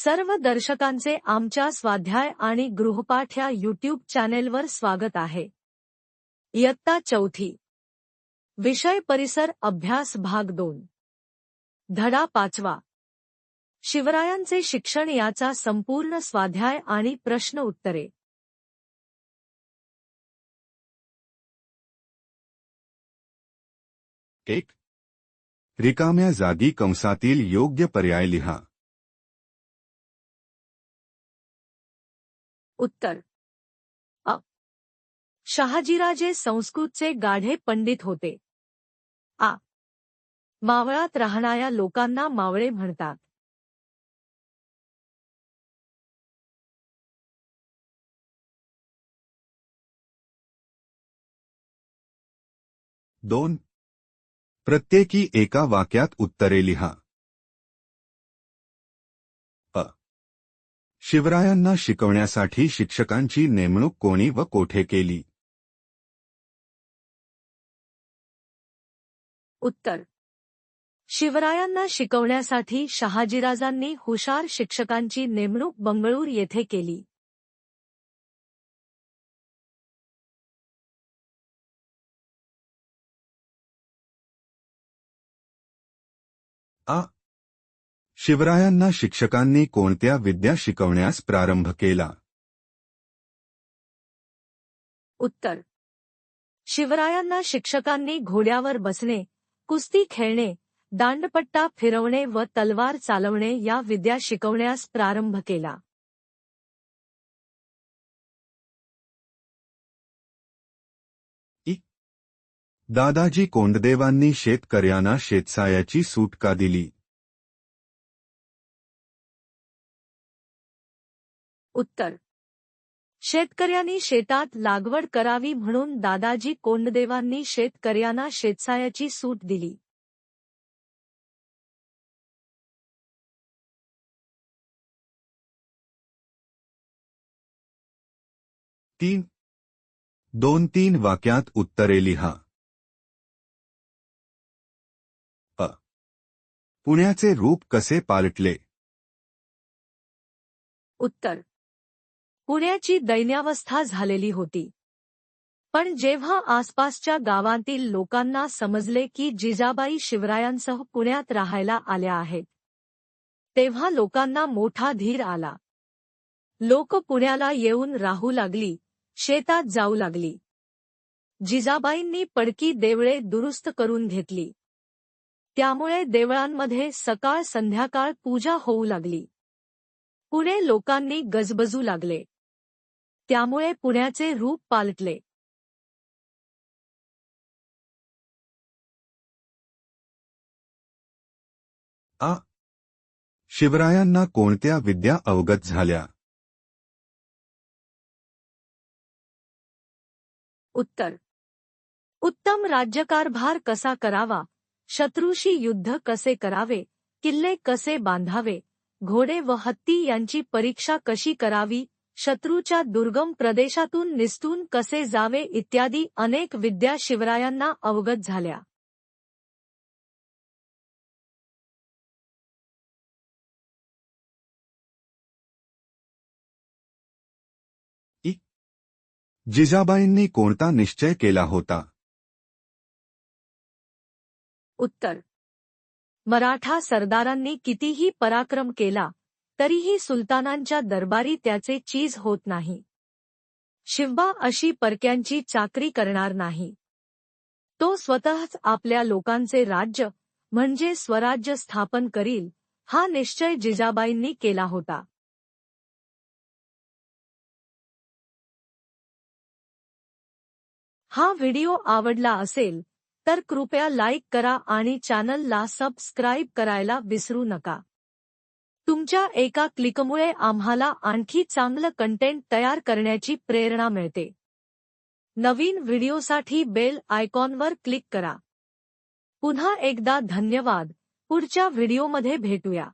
सर्व दर्शकांचे आमच्या स्वाध्याय आणि गृहपाठ या युट्यूब चॅनेलवर स्वागत आहे. इयत्ता चौथी. विषय परिसर अभ्यास भाग दोन. धडा पाचवा. शिवरायांचे शिक्षण याचा संपूर्ण स्वाध्याय आणि प्रश्न उत्तरे. एक. रिकाम्या जागी कंसातील योग्य पर्याय लिहा. उत्तर. अ. शहाजीराजे संस्कृतचे गाढे पंडित होते. आ. मावळात राहणाऱ्या लोकांना मावळे म्हणतात. दोन. प्रत्येकी एका वाक्यात उत्तरे लिहा. शिवरायांना शिकवण्यासाठी शिक्षकांची नेमणूक कोणी व कोठे केली? उत्तर. शिवरायांना शिकवण्यासाठी शहाजीराजांनी हुशार शिक्षकांची नेमणूक बंगळूर येथे केली. आ शिवरायांना शिक्षकांनी कोणत्या विद्या शिकवण्यास प्रारंभ केला? उत्तर. शिवरायांना शिक्षकांनी घोड्यावर बसणे कुस्ती खेळणे दांडपट्टा फिरवणे व तलवार चालवणे या विद्या शिकवण्यास प्रारंभ केला. दादाजी कोंडदेवांनी शेतकऱ्यांना शेतसायाची सूट का दिली. उत्तर. शेतकऱ्यांनी शेतात लागवड करावी म्हणून दादाजी कोंडदेवांनी शेतकऱ्यांना शेतसायाची सूट दिली. तीन. दोन तीन वाक्यात उत्तरे लिहा. अ. पुण्याचे रूप कसे पालटले? उत्तर. पुण्याची दैन्यावस्था झालेली होती. पण जेव्हा आसपासच्या गावांतील लोकांना समजले की जिजाबाई शिवरायांसह पुण्यात राहायला आल्या आहेत तेव्हा लोकांना मोठा धीर आला. लोक पुण्याला येऊन राहू लागली शेतात जाऊ लागली. जिजाबाईंनी पडकी देवळे दुरुस्त करून घेतली. त्यामुळे देवळांमध्ये सकाळ संध्याकाळ पूजा होऊ लागली. पुणे लोकांनी गजबजू लागले. त्यामुळे पुण्याचे रूप पालटले. आ. शिवरायांना कोणत्या विद्या अवगत झाल्या? उत्तर. उत्तम राज्यकारभार कसा करावा? शत्रूशी युद्ध कसे करावे? किल्ले कसे बांधावे? घोडे व हत्ती यांची परीक्षा कशी करावी? शत्रूच्या दुर्गम प्रदेशातून निसटून कसे जावे इत्यादी अनेक विद्या शिवरायांना अवगत झाल्या. जिजाबाईंनी कोणता निश्चय केला होता? उत्तर. मराठा सरदारांनी कितीही पराक्रम केला तरीही सुलतानांच्या दरबारी त्याचे चीज होत नाही. शिवबा अशी परक्यांची चाकरी करणार नाही. तो स्वतःच आपल्या लोकांचे राज्य म्हणजे स्वराज्य स्थापन करील हा निश्चय जिजाबाईंनी केला होता. हा व्हिडिओ आवडला असेल तर कृपया लाईक करा आणि चॅनलला सबस्क्राईब करायला विसरू नका. तुमच्या एका क्लिकमुळे आम्हाला आणखी चांगलं कंटेंट तयार करण्याची प्रेरणा मिळते. नवीन व्हिडिओसाठी बेल आयकॉनवर क्लिक करा. पुन्हा एकदा धन्यवाद. पुढच्या व्हिडिओमध्ये भेटूया.